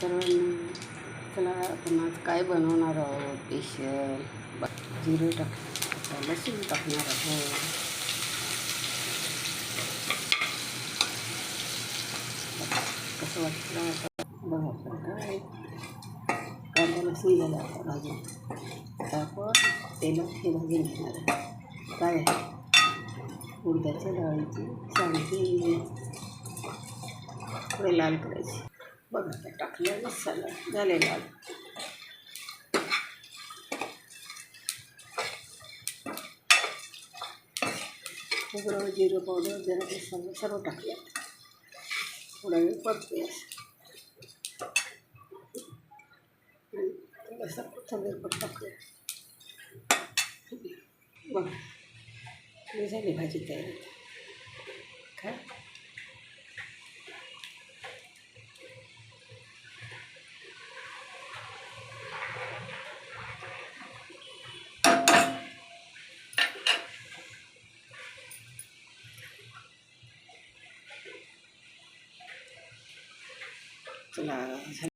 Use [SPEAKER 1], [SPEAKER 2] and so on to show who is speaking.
[SPEAKER 1] सर्वांनी चला आपण आज काय बनवणार आहोत? स्पेशल जिरे टाक लसूण टाकणार आहोत. कसं वाटलं बघा काय? कांदा लसूण झाला आता भाजून. आता आपण तेलात हे भाजून घेणार आहे. काय आहे? उडदाच्या डाळीची सांगते थोडे लाल करायची. बघा आता टाकलं मसाला झालेला खोबरं जिरं पावडर जरा मसाला सर्व टाकले थोडा वेळ परतूया. असं थोडासा कोथिंबीर पण टाकूया. बघा झाली भाजी तयार. काय? चला झाली